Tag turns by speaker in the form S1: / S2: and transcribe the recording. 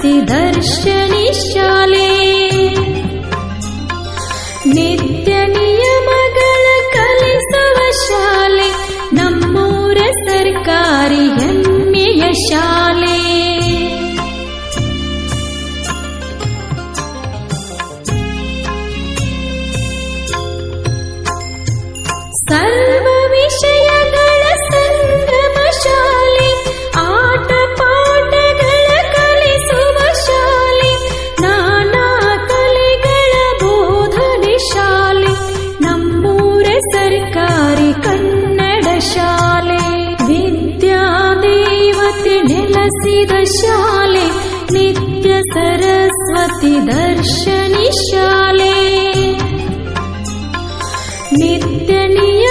S1: C ಶಾಲೆ ನಿತ್ಯ ನಿಯಮಗಳ ಕಲಿಸುವ ಶಾಲೆ ನಮ್ಮೂರ ಸರ್ಕಾರಿ ಹೆಮ್ಮೆಯ ಶಾಲೆ ಸರ್ शाले नित्य सरस्वती दर्शनि शाले